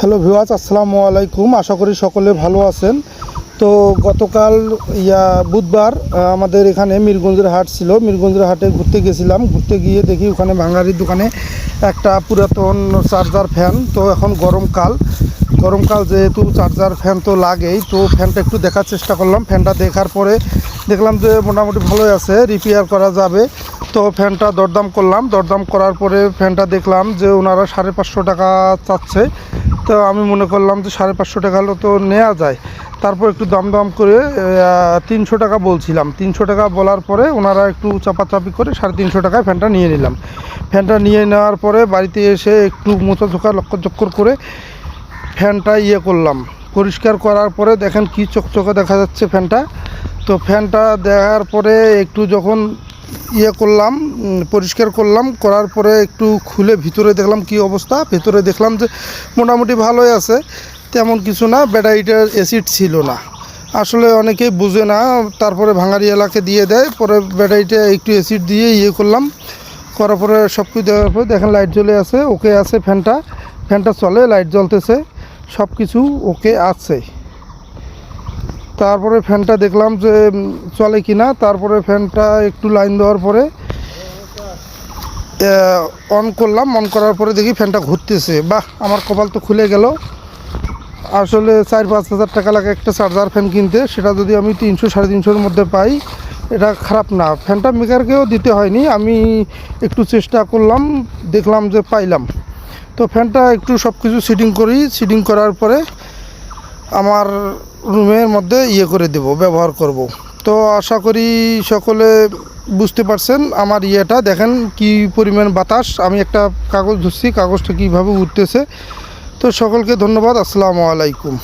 Hello ভিওয়াজ আসসালামু আলাইকুম। আশা করি সকলে ভালো আছেন। তো গতকাল, ইয়া, বুধবার আমাদের এখানে মিরগঞ্জের হাট ছিল। মিরগঞ্জের হাটে ঘুরতে গেছিলাম। ঘুরতে গিয়ে দেখি ওখানে বাঙালির দোকানে একটা পুরাতন চার্জার ফ্যান। তো এখন গরমকাল। গরমকাল যেহেতু চার্জার ফ্যান তো লাগেই, তো ফ্যানটা একটু দেখার চেষ্টা করলাম। ফ্যানটা দেখার পরে দেখলাম যে মোটামুটি ভালোই আছে রিপেয়ার করা যাবে। তো ফ্যানটা দরদাম করলাম। দরদাম করার পরে ফ্যানটা দেখলাম যে ওনারা সাড়ে পাঁচশো টাকা চাচ্ছে। তো আমি মনে করলাম যে সাড়ে পাঁচশো টাকা হলে তো নেওয়া যায়। তারপর একটু দাম দাম করে তিনশো টাকা বলছিলাম। তিনশো টাকা বলার পরে ওনারা একটু চাপাচাপি করে সাড়ে তিনশো টাকায় ফ্যানটা নিয়ে নিলাম। ফ্যানটা নিয়ে নেওয়ার পরে বাড়িতে এসে একটু মোচা চোখা লক্ষ্য চক্কর করে ফ্যানটা ইয়ে করলাম। পরিষ্কার করার পরে দেখেন কি চকচকে দেখা যাচ্ছে ফ্যানটা। তো ফ্যানটা দেখার পরে একটু যখন ইয়ে করলাম পরিষ্কার করলাম, করার পরে একটু খুলে ভিতরে দেখলাম কি অবস্থা। ভেতরে দেখলাম যে মোটামুটি ভালোই আছে, তেমন কিছু না, ব্যাটারিটার অ্যাসিড ছিল না। আসলে অনেকেই বুঝে না, তারপরে ভাঙারি এলাকে দিয়ে দেয়, পরে ব্যাটারিটা একটু অ্যাসিড দিয়ে ইয়ে করলাম। করার পরে সব কিছু দেওয়ার পরে দেখেন লাইট জ্বলে আছে ওকে আছে ফ্যানটা। ফ্যানটা চলে লাইট জ্বলতেছে সব কিছু ওকে আছে। তারপরে ফ্যানটা দেখলাম যে চলে কি না তারপরে ফ্যানটা একটু লাইন দেওয়ার পরে অন করলাম। অন করার পরে দেখি ফ্যানটা ঘুরতেছে। বাহ, আমার কপাল তো খুলে গেল। আসলে চার পাঁচ হাজার টাকা লাগে একটা চার্জার ফ্যান কিনতে। সেটা যদি আমি তিনশো, সাড়ে তিনশোর মধ্যে পাই, এটা খারাপ না। ফ্যানটা মেকারকেও দিতে হয়নি। আমি একটু চেষ্টা করলাম, দেখলাম যে পাইলাম। তো ফ্যানটা একটু সব কিছু সিটিং করি। সিটিং করার পরে আমার রুমের মধ্যে ইয়ে করে দেব, ব্যবহার করব। তো আশা করি সকলে বুঝতে পারছেন আমার ইয়েটা। দেখেন কি পরিমাণ বাতাস। আমি একটা কাগজ ধরছি, কাগজটা কীভাবে উঠতেছে। তো সকলকে ধন্যবাদ। আসসালামু আলাইকুম।